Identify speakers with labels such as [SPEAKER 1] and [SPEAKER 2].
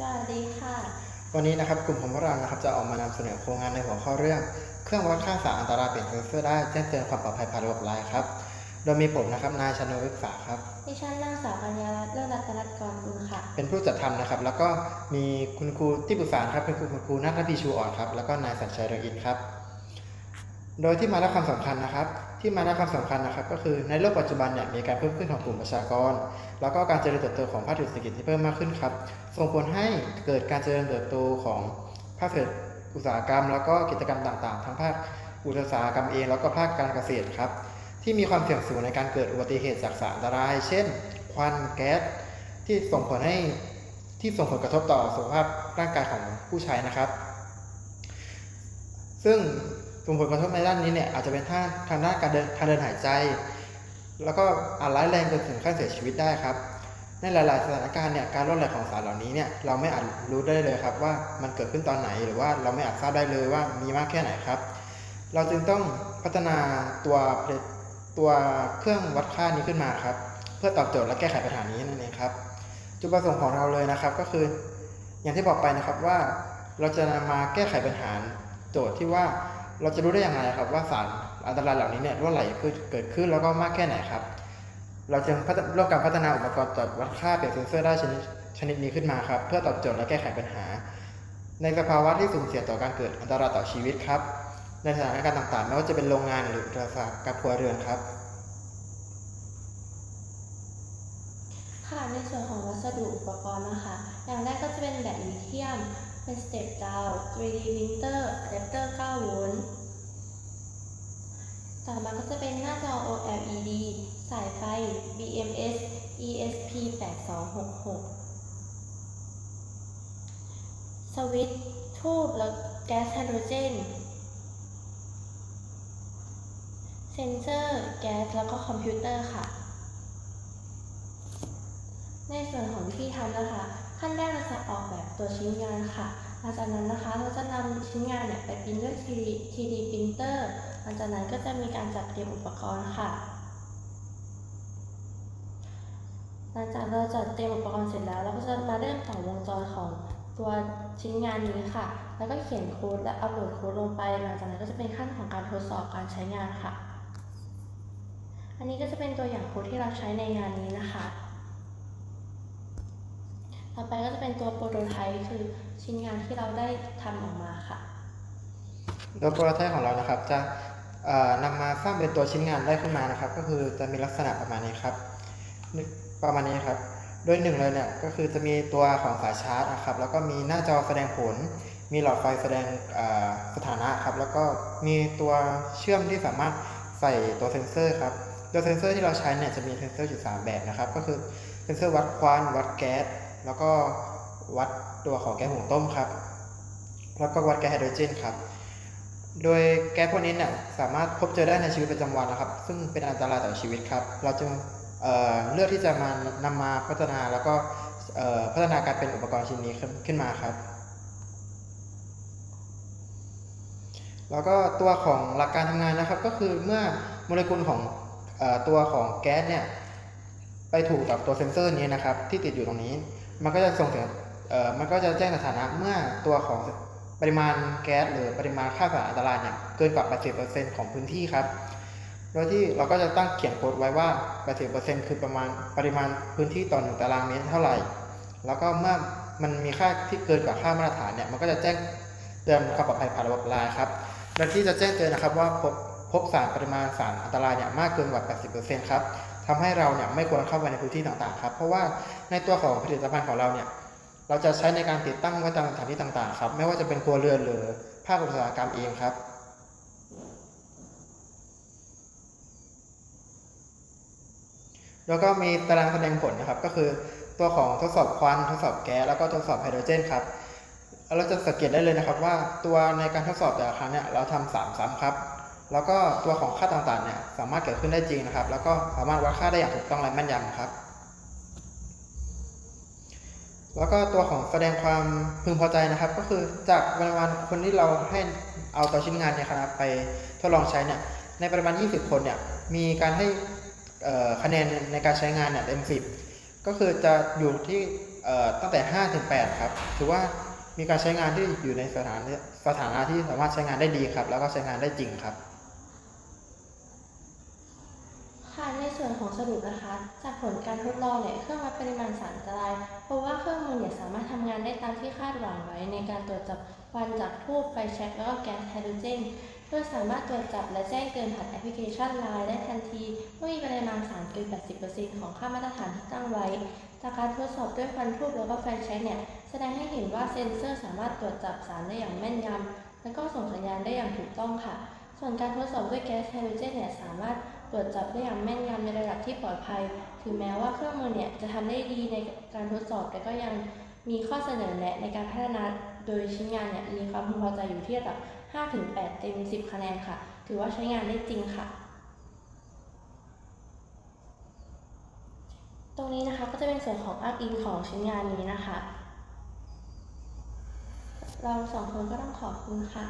[SPEAKER 1] สวัสดีค่ะ
[SPEAKER 2] วันนี้นะครับกลุ่มของพวกเรานะครับจะออกมานำเสนอโครงงานในหัวข้อเรื่อง เครื่องวัดค่าสารอันตรายเปลี่ยนเซนเซอร์ได้แจ้งเตือนความปลอดภัยผ่านระบบไลน์ครับ โดยมีผมนะครับนายชนวิกษาครับ
[SPEAKER 1] ดิฉันนางสาวกัญญารัตน์เลิศรัตนกรบุญค่ะ
[SPEAKER 2] เป็นผู้จัดทำนะครับ แล้วก็มีคุณครูที่ปรึกษาครับเป็นคุณครูนัทพีชูอ่อนครับแล้วก็นายสัญชัยเรืองอินครับ โดยที่มาและความสำคัญนะครับ ที่มาและความสำคัญนะครับ ก็คือในโลกปัจจุบันเนี่ยมีการเพิ่มขึ้นของกลุ่มประชากร แล้วก็การเจริญเติบโตของภาคเศรษฐกิจที่เพิ่มมากขึ้นครับ ส่งผลให้เกิดการเจริญเติบโตของภาคเศรษฐอุตสาหกรรม แล้วก็กิจกรรมต่างๆ ทั้งภาคอุตสาหกรรมเองแล้วก็ภาคการเกษตรครับ ที่มีความเสี่ยงสูงในการเกิดอุบัติเหตุจากสารอันตราย เช่น ควันแก๊สที่ส่งผลให้ที่ส่งผลกระทบต่อสุขภาพร่างกายของผู้ใช้นะครับ ซึ่ง ส่งผลกระทบในด้านนี้เนี่ยอาจจะเป็นท่าทางด้านการเดินทางเดินหายใจ แล้วก็อาจร้ายแรงจนถึงขั้นเสียชีวิตได้ครับ ในหลาย ๆ สถานการณ์เนี่ยการรั่วไหลของสารเหล่านี้เนี่ยเราไม่อาจรู้ได้เลยครับว่ามันเกิดขึ้นตอนไหนหรือว่าเราไม่อาจทราบได้เลยว่ามีมากแค่ไหนครับ เราจึงต้องพัฒนาตัวตัวเครื่องวัดค่านี้ขึ้นมาครับ เพื่อตอบโจทย์และแก้ไขปัญหานี้นั่นเองครับ จุดประสงค์ของเราเลยนะครับก็คือ อย่างที่บอกไปนะครับว่าเราจะนำมาแก้ไขปัญหาโจทย์ที่ว่า เราจะรู้ได้อย่างไรครับว่าสารอันตรายเหล่านี้เนี่ยรั่วไหลคือเกิดขึ้นแล้วก็มากแค่ไหนครับ เราจึงพัฒร่วมกันพัฒนาอุปกรณ์ตรวจวัดค่าเปลี่ยนเซนเซอร์ได้ชนิดชนิดนี้ขึ้นมาครับ เพื่อตอบโจทย์และแก้ไขปัญหา ในสภาวะที่สุ่มเสี่ยงต่อการเกิดอันตรายต่อชีวิตครับ ในสถานการณ์ต่างๆ ไม่ว่าจะเป็นโรงงานหรืออุตสาหกรรมครัวเรือนครับ
[SPEAKER 1] ค่ะในส่วนของวัสดุอุปกรณ์นะคะ อย่างแรกก็จะเป็นแบตลิเธียม เป็นสเต็ปดาว 3D printer อะแดปเตอร์9โวลต์ต่อมาก็จะเป็นหน้าจอ OLED สายไฟ BMS ESP 8266 สวิตช์ทูบและแก๊สไฮโดรเจน เซนเซอร์ แก๊ส แล้วก็คอมพิวเตอร์ค่ะ ในส่วนของวิธีทำนะคะ ขั้นแรกเราจะออกแบบตัวชิ้นงานค่ะ ลังจากนั้นนะคะเราจะนำชิ้นงานเนี่ยไปพิมพ์ด้วย 3D 3D printer หลังจากนั้นก็จะมีการจัดเตรียมอุปกรณ์ค่ะ หลังจากเราจัดเตรียมอุปกรณ์เสร็จแล้ว เราก็จะมาเริ่มต่อวงจรของตัวชิ้นงานนี้ค่ะ แล้วก็เขียนโค้ดและอัปโหลดโค้ดลงไป หลังจากนั้นก็จะเป็นขั้นของการทดสอบการใช้งานค่ะ อันนี้ก็จะเป็นตัวอย่างโค้ดที่เราใช้ในงานนี้นะคะ ต่อไปก็จะเป็นตัวโปรโตไทป์คือชิ้นงานที่เราได้ทำออกมาค่ะ
[SPEAKER 2] โดยโปรโตไทป์ของเรานะครับ จะนำมาสร้างเป็นตัวชิ้นงานได้ขึ้นมานะครับ ก็คือจะมีลักษณะประมาณนี้ครับ ประมาณนี้ครับโดยหนึ่งเลยเนี่ยก็คือจะมีตัวของสายชาร์จนะครับแล้วก็มีหน้าจอแสดงผล มีหลอดไฟแสดงสถานะครับ แล้วก็มีตัวเชื่อมที่สามารถใส่ตัวเซ็นเซอร์ครับตัวเซ็นเซอร์ที่เราใช้เนี่ยจะมีเซ็นเซอร์อยู่สามแบบนะครับ ก็คือเซ็นเซอร์วัดควันวัดแก๊ส แล้วก็วัดตัวของแก๊สหุงต้มครับ แล้วก็วัดแก๊สไฮโดรเจนครับ โดยแก๊สพวกนี้เนี่ยสามารถพบเจอได้ในชีวิตประจำวันนะครับ ซึ่งเป็นอันตรายต่อชีวิตครับ เราจึงเเลือกที่จะมานำมาพัฒนาแล้วก็พัฒนาการเป็นอุปกรณ์ชิ้นนี้ขึ้นมาครับ แล้วก็ตัวของหลักการทำงานนะครับ ก็คือเมื่อโมเลกุลของอตัวของแก๊สเนี่ยไปถูกกับตัวเซ็นเซอร์นี้นะครับ ที่ติดอยู่ตรงนี้ มันก็จะส่งถึงเอ่อมันก็จะแจ้งสถานะเมื่อตัวของปริมาณแก๊สหรือปริมาณค่าสารอันตรายเนี่ยเกินกว่า 80%ของพื้นที่ครับ โดยที่เราก็จะตั้งเขียนโค้ดไว้ว่า 80%คือประมาณปริมาณพื้นที่ต่อหนึ่งตารางเมตรเท่าไหร่ แล้วก็เมื่อมันมีค่าที่เกินกว่าค่ามาตรฐานเนี่ยมันก็จะแจ้งเตือนความปลอดภัยผ่านระบบไลน์ครับโดยที่จะแจ้งเตือนนะครับว่าพบพบสารปริมาณสารอันตรายเนี่ยมากเกินกว่า 80%ครับ ทำให้เราเนี่ยไม่ควรเข้าไปในพื้นที่ต่างๆครับ เพราะว่าในตัวของผลิตภัณฑ์ของเราเนี่ยเราจะใช้ในการติดตั้งไว้ตามสถานที่ต่างๆครับ ไม่ว่าจะเป็นครัวเรือนหรือภาคอุตสาหกรรมเองครับแล้วก็มีตารางแสดงผลนะครับ ก็คือตัวของทดสอบควันทดสอบแก๊สแล้วก็ทดสอบไฮโดรเจนครับเราจะสังเกตได้เลยนะครับว่าตัวในการทดสอบแต่ละครั้งเนี่ยเราทำสามซ้ำครับ แล้วก็ตัวของค่าต่างๆเนี่ยสามารถเกิดขึ้นได้จริงนะครับ แล้วก็สามารถวัดค่าได้อย่างถูกต้องและแม่นยำครับ แล้วก็ตัวของแสดงความพึงพอใจนะครับ ก็คือจากปริมาณคนที่เราให้เอาตัวชิ้นงานเนี่ยครับไปทดลองใช้เนี่ยในปริมาณ 20 คนเนี่ยมีการให้คะแนนในการใช้งานเนี่ยเต็ม 10 ก็คือจะอยู่ที่ตั้งแต่ 5 ถึง 8 ครับ ถือว่ามีการใช้งานที่อยู่ในสถานสถานะที่สามารถใช้งานได้ดีครับ แล้วก็ใช้งานได้จริงครับ
[SPEAKER 1] ค่ะในส่วนของสรุปนะคะ จากผลการทดลองเนี่ยเครื่องวัดปริมาณสารอันตรายเพราะว่าเครื่องมือเนี่ยสามารถทำงานได้ตามที่คาดหวังไว้ ในการตรวจจับควันจากทูบไฟแช็กแล้วก็แก๊สไฮโดรเจนโดยสามารถตรวจจับและแจ้งเตือนผ่านแอปพลิเคชัน Line ได้ทันทีเมื่อมีปริมาณสารเกิน 80%ของค่ามาตรฐานที่ตั้งไว้ จากการทดสอบด้วยควันทูบแล้วก็ไฟแช็กเนี่ยแสดงให้เห็นว่าเซ็นเซอร์สามารถตรวจจับสารได้อย่างแม่นยำและก็ส่งสัญญาณได้อย่างถูกต้องค่ะ ส่วนการทดสอบด้วยแก๊สไฮโดรเจนเนี่ยสามารถ ตรวจจับได้อย่างแม่นยำในระดับที่ปลอดภัย ถึงแม้ว่าเครื่องมือเนี่ยจะทำได้ดีในการทดสอบ แต่ก็ยังมีข้อเสนอแนะในการพัฒนาโดยชิ้นงานเนี่ยมีความพึงพอใจอยู่ที่ระดับ 5-8 เต็ม 10 คะแนนค่ะ ถือว่าใช้งานได้จริงค่ะ ตรงนี้นะคะก็จะเป็นส่วนของอ้างอิงของชิ้นงานนี้นะคะ เราสองคนก็ต้องขอบคุณค่ะ